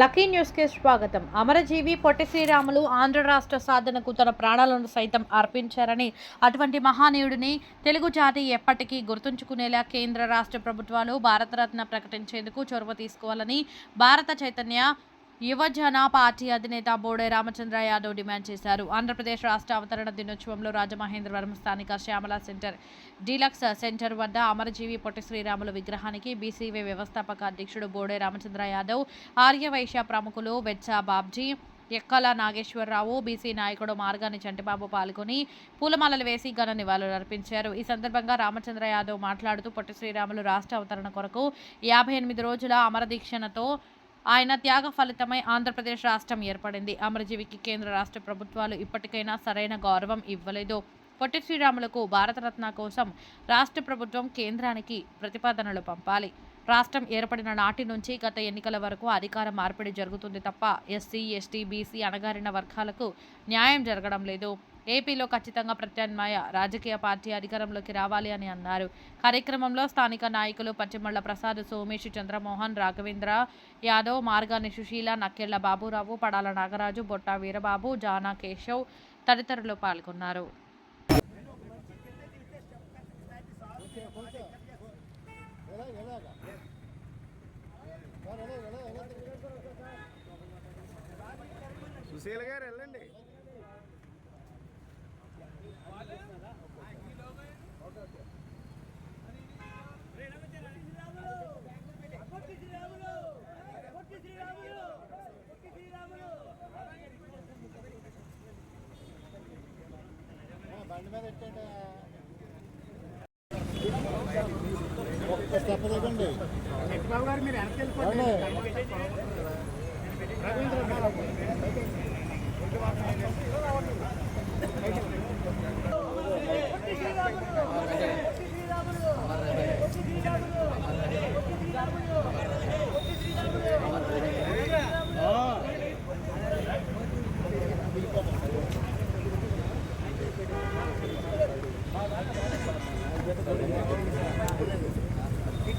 Lucky న్యూస్కి స్వాగతం. అమరజీవి పొట్టి శ్రీరాములు ఆంధ్ర రాష్ట్ర సాధనకు తన ప్రాణాలను సైతం అర్పించారని అటువంటి మహానీయుడిని తెలుగు జాతి ఎప్పటికీ గుర్తుంచుకునేలా కేంద్ర రాష్ట్ర ప్రభుత్వాలు భారతరత్న ప్రకటించేందుకు చొరవ తీసుకోవాలని భారత చైతన్య యువజన పార్టీ అధినేత బోడే రామచంద్ర యాదవ్ డిమాండ్ చేశారు. ఆంధ్రప్రదేశ్ రాష్ట్ర అవతరణ దినోత్సవంలో రాజమహేంద్రవరం స్థానిక శ్యామల సెంటర్ డీలక్స్ సెంటర్ వద్ద అమరజీవి పొట్టి శ్రీరాములు విగ్రహానికి బీసీవీ వ్యవస్థాపక అధ్యక్షుడు బోడే రామచంద్ర యాదవ్ ఆర్యవైశ్య ప్రముఖులు వెచ్చా బాబ్జీ ఎక్కల నాగేశ్వరరావు బీసీ నాయకుడు మార్గాని చంటిబాబు పాల్గొని పూలమాలలు వేసి ఘన నివాళులు అర్పించారు. ఈ సందర్భంగా రామచంద్ర యాదవ్ మాట్లాడుతూ పొట్టి శ్రీరాములు రాష్ట్ర అవతరణ కొరకు యాభై ఎనిమిది రోజుల అమరదీక్షణతో ఆయన త్యాగ ఫలితమై ఆంధ్రప్రదేశ్ రాష్ట్రం ఏర్పడింది. అమరజీవికి కేంద్ర రాష్ట్ర ప్రభుత్వాలు ఇప్పటికైనా సరైన గౌరవం ఇవ్వలేదు. పొట్టి శ్రీరాములకు భారతరత్న కోసం రాష్ట్ర ప్రభుత్వం కేంద్రానికి ప్రతిపాదనలు పంపాలి. రాష్ట్రం ఏర్పడిన నాటి నుంచి గత ఎన్నికల వరకు అధికార మార్పిడి జరుగుతుంది తప్ప ఎస్సీ ఎస్టీ బీసీ అణగారిన వర్గాలకు న్యాయం జరగడం లేదు. ఏపీలో ఖచ్చితంగా ప్రత్యామ్నాయ రాజకీయ పార్టీ అధికారంలోకి రావాలి అని అన్నారు. కార్యక్రమంలో స్థానిక నాయకులు పచ్చిమళ్ళ ప్రసాద్ సోమేష్ చంద్రమోహన్ రాఘవేంద్ర యాదవ్ మార్గాని సుశీల నక్కెళ్ళ బాబురావు పడాల నాగరాజు బొట్టా వీరబాబు జానా కేశవ్ తదితరులు పాల్గొన్నారు. సుశీల గారు వెళ్ళండి. ఒక్క స్టెప్ దిగండి బాబు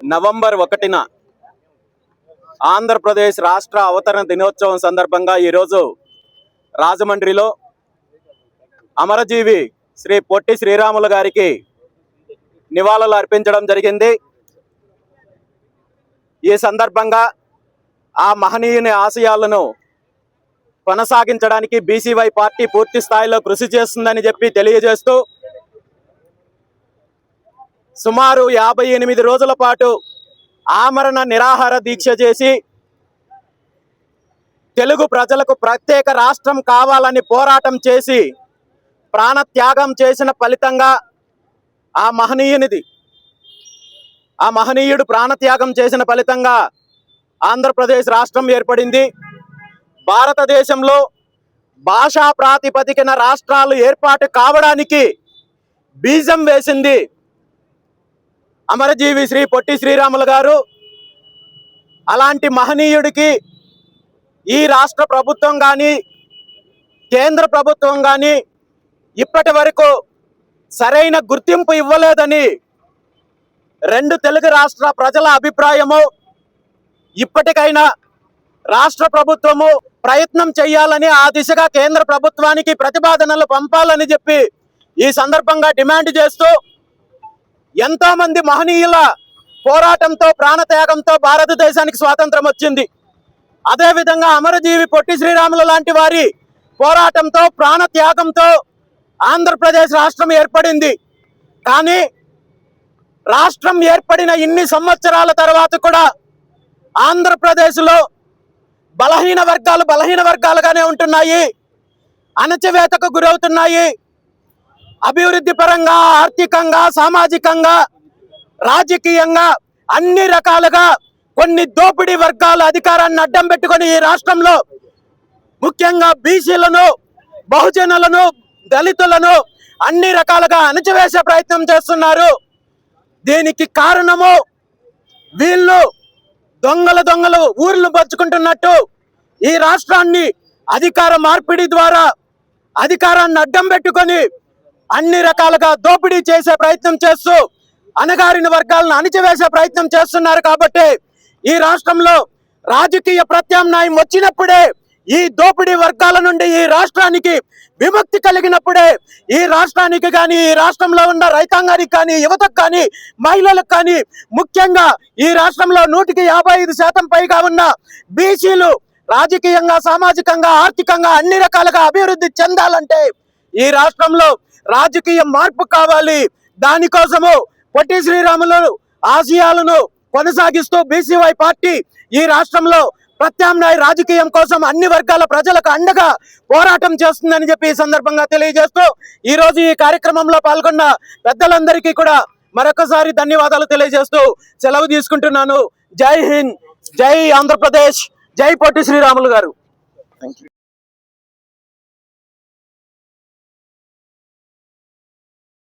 నవంబర్ ఒకటిన ఆంధ్రప్రదేశ్ రాష్ట్ర అవతరణ దినోత్సవం సందర్భంగా ఈరోజు రాజమండ్రిలో అమరజీవి శ్రీ పొట్టి శ్రీరాములు గారికి నివాళులు అర్పించడం జరిగింది. ఈ సందర్భంగా ఆ మహనీయుని ఆశయాలను కొనసాగించడానికి బీసీవై పార్టీ పూర్తి స్థాయిలో కృషి చేస్తుందని చెప్పి తెలియజేస్తూ సుమారు యాభై ఎనిమిది రోజుల పాటు ఆమరణ నిరాహార దీక్ష చేసి తెలుగు ప్రజలకు ప్రత్యేక రాష్ట్రం కావాలని పోరాటం చేసి ప్రాణత్యాగం చేసిన ఫలితంగా ఆ మహనీయునిది ఆ మహనీయుడు ప్రాణత్యాగం చేసిన ఫలితంగా ఆంధ్రప్రదేశ్ రాష్ట్రం ఏర్పడింది. భారతదేశంలో భాషా ప్రాతిపదికన రాష్ట్రాలు ఏర్పాటు కావడానికి బీజం వేసింది. అమరజీవి శ్రీ పొట్టి శ్రీరాములు గారు అలాంటి మహనీయుడికి ఈ రాష్ట్ర ప్రభుత్వం కానీ కేంద్ర ప్రభుత్వం కానీ ఇప్పటి వరకు సరైన గుర్తింపు ఇవ్వలేదని రెండు తెలుగు రాష్ట్ర ప్రజల అభిప్రాయము ఇప్పటికైనా రాష్ట్ర ప్రభుత్వము ప్రయత్నం చేయాలని ఆ దిశగా కేంద్ర ప్రభుత్వానికి ప్రతిపాదనలు పంపాలని చెప్పి ఈ సందర్భంగా డిమాండ్ చేస్తూ ఎంతో మంది మహనీయుల పోరాటంతో ప్రాణత్యాగంతో భారతదేశానికి స్వాతంత్రం వచ్చింది. అదేవిధంగా అమరజీవి పొట్టి శ్రీరాములు లాంటి వారి పోరాటంతో ప్రాణత్యాగంతో ఆంధ్రప్రదేశ్ రాష్ట్రం ఏర్పడింది. కానీ రాష్ట్రం ఏర్పడిన ఇన్ని సంవత్సరాల తర్వాత కూడా ఆంధ్రప్రదేశ్లో బలహీన వర్గాలు బలహీన వర్గాలుగానే ఉంటున్నాయి. అణచివేతకు గురవుతున్నాయి. అభివృద్ధి పరంగా ఆర్థికంగా సామాజికంగా రాజకీయంగా అన్ని రకాలుగా కొన్ని దోపిడీ వర్గాల అధికారాన్ని అడ్డం పెట్టుకొని ఈ రాష్ట్రంలో ముఖ్యంగా బీసీలను బహుజనులను దళితులను అన్ని రకాలుగా అణచివేసే ప్రయత్నం చేస్తున్నారు. దీనికి కారణము వీళ్ళు దొంగల దొంగలు ఊర్లు పంచుకుంటున్నట్టు ఈ రాష్ట్రాన్ని అధికార మార్పిడి ద్వారా అధికారాన్ని అడ్డం పెట్టుకొని అన్ని రకాలుగా దోపిడీ చేసే ప్రయత్నం చేస్తూ అణగారిన వర్గాలను అణిచివేసే ప్రయత్నం చేస్తున్నారు కాబట్టి ఈ రాష్ట్రంలో రాజకీయ ప్రత్యామ్నాయం వచ్చినప్పుడే ఈ దోపిడీ వర్గాల నుండి ఈ రాష్ట్రానికి విముక్తి కలిగినప్పుడే ఈ రాష్ట్రానికి కానీ ఈ రాష్ట్రంలో ఉన్న రైతాంగానికి కానీ యువతకు కానీ మహిళలకు కానీ ముఖ్యంగా ఈ రాష్ట్రంలో నూటికి యాభై ఐదు శాతం పైగా ఉన్న బీసీలు రాజకీయంగా సామాజికంగా ఆర్థికంగా అన్ని రకాలుగా అభివృద్ధి చెందాలంటే ఈ రాష్ట్రంలో రాజకీయ మార్పు కావాలి. దానికోసము పొట్టి శ్రీరాములు ఆశయాలను కొనసాగిస్తూ బీసీవై పార్టీ ఈ రాష్ట్రంలో ప్రత్యామ్నాయ రాజకీయం కోసం అన్ని వర్గాల ప్రజలకు అండగా పోరాటం చేస్తుందని చెప్పి ఈ సందర్భంగా తెలియజేస్తూ ఈరోజు ఈ కార్యక్రమంలో పాల్గొన్న పెద్దలందరికీ కూడా మరొకసారి ధన్యవాదాలు తెలియజేస్తూ సెలవు తీసుకుంటున్నాను. జై హింద్ జై ఆంధ్రప్రదేశ్ జై పొట్టి శ్రీరాములు గారు.